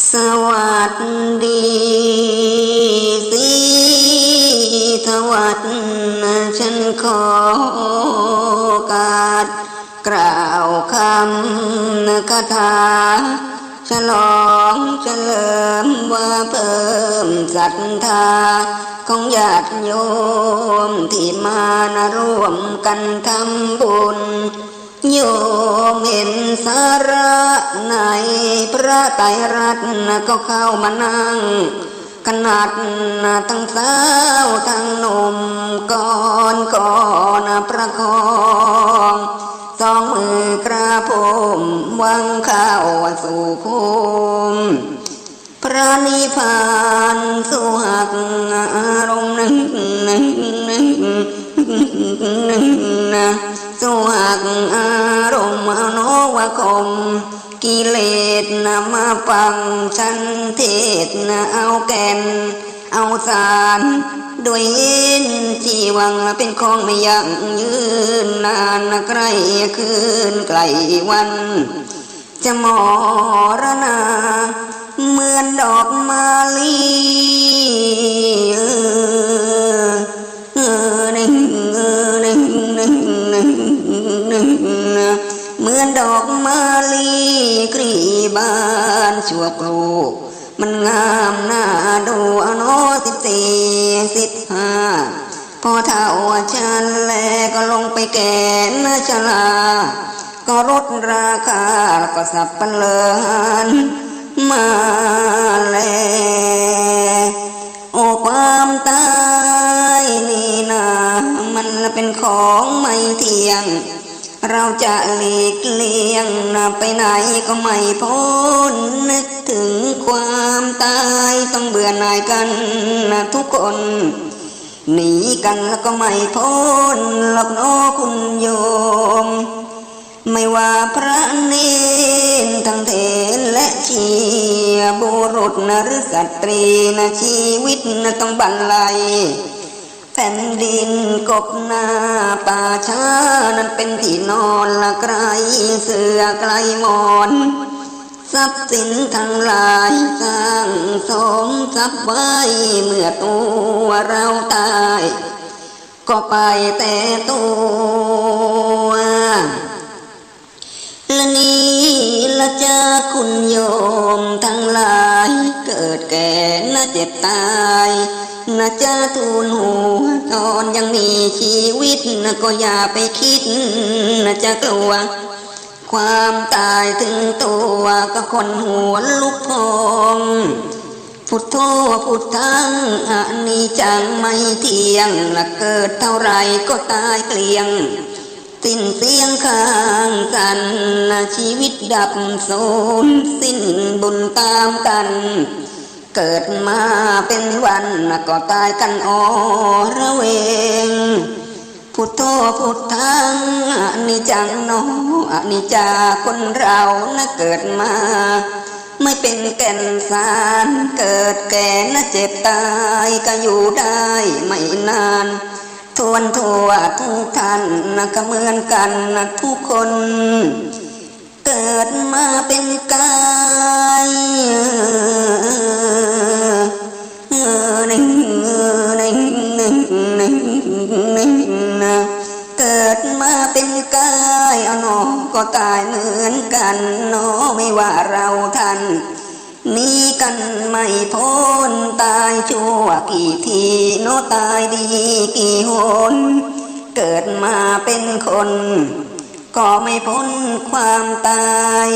สวัสดีสิสวัสดีฉันขอโอกาส กล่าวคำคาถา ฉลองเฉลิมว่าเพิ่มศรัทธา ของญาติโยมที่มานะร่วมกันทำบุญ โยมเห็นสาระในพระไตรรัตน์ก็เข้ามานั่ง ขนาดทั้งสาวทั้งหนุ่มก่อนก่อนประคองสองมือกระผมวางเข้าสู่คุมพระนิพพานสุหักอารมณ์หนึ่งหนึ่งหนึ่งหนึ่ง นะสุหักอารมณ์โนวคม กิเลสนะมาฟังฉันเทศนะเอาแก่น เอาสารด้วยเห็นจีวังเป็นของไม่ยั่งยืนนานใกล้คืนไกลวัน จะมรณาเหมือนดอกมาลี เหมือนดอกมาลีกรีบานชั่วครูมันงามหน้าดูอโนสิบสี่สิบห้าพอเท่าฉันแลก็ลงไปแก่นชลา ก็ลดราคาก็สับปะเลอนมาแลโอ้ความตายนี่นะมันเป็นของไม่เที่ยง เราจะหลีกเลี่ยงนะไปไหนก็ไม่พ้นนึกถึงความตายต้องเบื่อหน่ายกันนะทุกคน หนีกันแล้วก็ไม่พ้นหรอกเน้อคุณโยม ไม่ว่าพระเนนทั้งเทนและชีบุรุษนะหรือสตรีนะชีวิตนะต้องบรรลัย แผ่นดินกบนาป่าช้านั้นเป็นที่นอนละไกลเสือไกลหมอนทรัพย์สินทั้งหลายสร้างสมทรัพย์ไว้เมื่อตัวเราตาย ก็ไปแต่ตัวละนี้ละจ้าคุณโยมทั้งหลาย เกิดแก่นะเจ็บตายนะจ้าทูลหัว ยังมีชีวิตก็อย่าไปคิดนะจะกลัว ความตายถึงตัวก็คนหัวลุกพองพุทโธพุทธังอันนี้จังไม่เที่ยงละเกิดเท่าไรก็ตายเกลียง สิ้นเสียงข้างกันชีวิตดับสูญสิ้นบุญตามกัน เกิดมาเป็นวันก็ตายกันอระเวง พุทโธพุทธังอนิจังโนอนิจจาคนเรานะเกิดมา ไม่เป็นแก่นสารเกิดแก่นะเจ็บตายก็อยู่ได้ไม่นาน ทวนทั่วทุกท่านนะก็เหมือนกันนะทุกคน เกิดมาเป็นกา ก็ตายเหมือนกันเนอไม่ว่าเราท่านหนี้กันไม่พ้นตายชั่วกี่ทีโนตายดีกี่หน เกิดมาเป็นคน ก็ไม่พ้นความตาย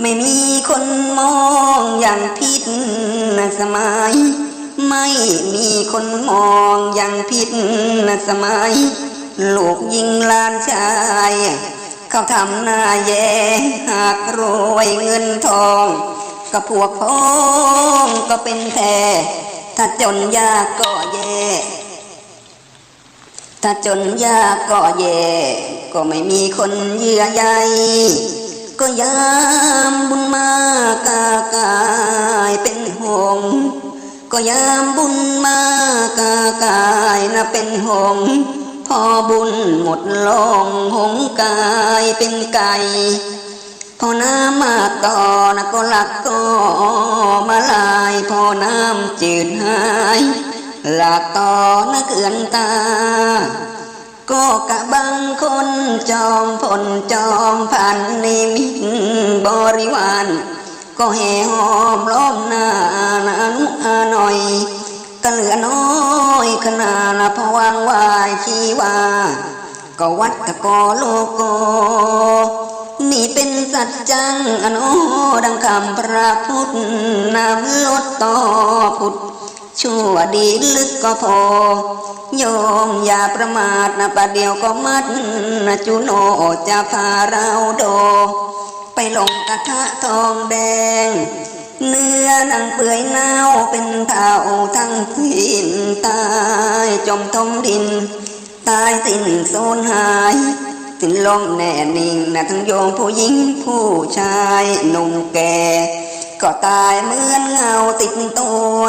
ไม่มีคนมองอย่างผิดนะสมัย ไม่มีคนมองอย่างผิดนะสมัย ลูกยิงลานชาย เขาทำหน้าแย่หากรวยเงินทองก็พวกพ้องก็เป็นแท้ถ้าจนยากก็แย่ถ้าจนยากก็แย่ก็ไม่มีคนเยื่อใยก็ยามบุญมากากายเป็นหงก็ยามบุญมากากายนะเป็นหง อบุญหมดลงหงกายเป็นไก่พอน้ำมาต่อนะก็หลักก็มาลายพอน้ำจืดหายหลักต่อนะเกลือนตา ก็กะบังคนจอมพลจอมพันนิมิตบริวารก็แห่หอมล้อมหน้านานุอาหน่อย ตะเหลือน้อยขนาดพวังวายชีวา ก็วัดตะกอโลโก นี่เป็นสัจจังอโนดังคำพระพุทธนำลดต่อพุทธชั่วดีลึกก็พอ โยมอย่าประมาทนะประเดี๋ยวก็มัดนะจุโนจะพาเราโด ไปลงกระทะทองแดง เนื้อนังเปื่อยเน่าเป็นเท่าทั้งทิ้นตายจมทมดิน ตายสิ้นสูญหาย สิ้นลมแน่นิ่งนะทั้งโยมผู้หญิงผู้ชายหนุ่มแก่ ก็ตายเหมือนเงาติดตัว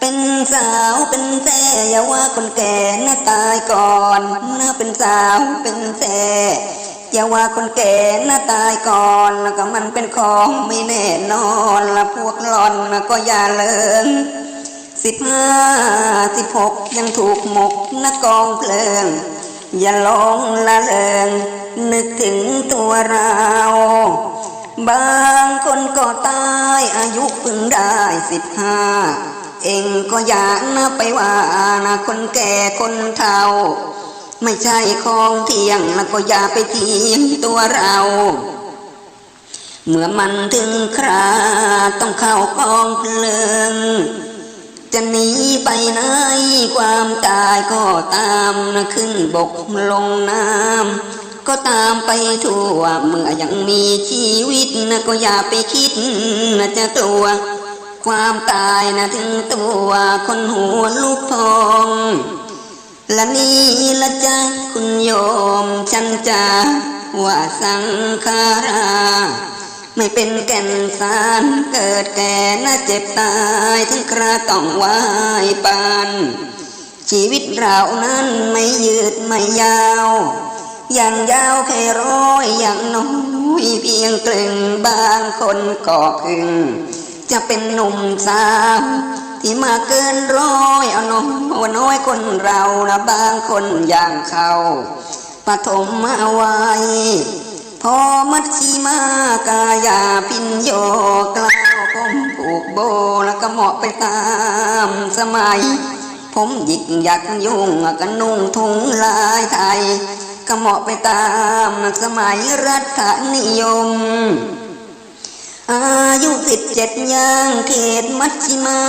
เป็นสาวเป็นแซ่อย่าว่าคนแก่น่าตายก่อนน่าเป็นสาวเป็นแซ่ อย่าว่าคนแก่น่าตายก่อนแล้วก็มันเป็นของไม่แน่นอนละพวกหลอนนะก็อย่าเลิงสิบห้าสิบหกยังถูกหมกนักองเพลิง อย่าลงละเลิง นึกถึงตัวเรา บางคนก็ตายอายุเพิ่งได้สิบห้าเองก็อย่านะไปว่านะคนแก่คนเฒ่า ไม่ใช่ของเที่ยงแล้วก็อย่าไปเทียงตัวเราเมื่อมันถึงคราต้องเข้ากองเพลิง จะหนีไปไหนความตายก็ตามนะขึ้นบกลงน้ำก็ตามไปทั่วเมื่อยังมีชีวิตนะก็อย่าไปคิดนะจะกลัว ความตายนะถึงตัวคนหัวลูกพอง และนี่ละจ้ะคุณโยมฉันจะว่าสังขาราไม่เป็นแก่นสารเกิดแก่น่าเจ็บตายถึงคราต้องวายปาน ชีวิตเรานั้นไม่ยืดไม่ยาว อย่างยาวแค่ร้อยอย่างน้อยเพียงกลึงบางคนก็พึง จะเป็นหนุ่มสาว ที่มาเกินร้อยเอาน้อยน้อยคนเรานะบางคนอย่างเขาปฐมมาไว้ พอมัดชีมากายาพินโยกล่าวผมผูกโบแล้วก็เหมาะไปตามสมัย ผมหยิกหยักยุ่งก็นุ่งถุงลายไทยก็เหมาะไปตามสมัยรัฐนิยม อายุสิบเจ็ดย่างเขตมัชชิมา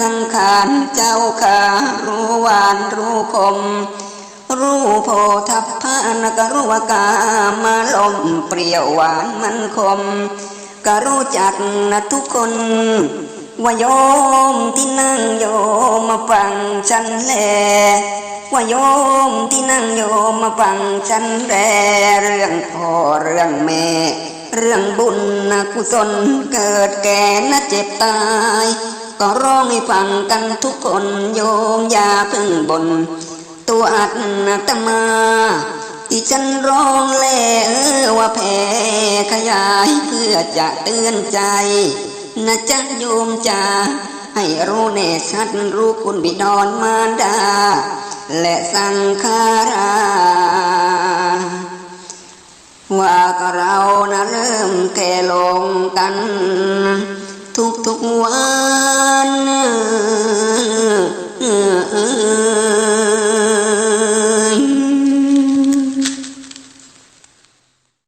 สังขารเจ้าขารู้หวานรู้คม รู้โพทัพพานกรู้วากามาลมเปรี้ยวหวานมันคมก็รู้จักนะทุกคนว่าโยมที่นั่งโยมมาฟังฉันแลว่าโยมที่นั่งโยมมาฟังฉันแลเรื่องพ่อเรื่องแม่ เรื่องบุญนะกุศลเกิดแก่นะเจ็บตาย ก็ร้องให้ฟังกันทุกคนโยมอย่าเพึ่งบน ตัวอัตนะตมาที่ฉันร้องแลเอว่าแผ่ขยายเพื่อจะเตือนใจนะจ๊ะโยมจ๋าให้รู้แน่ชัดรู้คุณบิดอนมารดา และสังขาราว่าก็เรา ทุกทุกวัน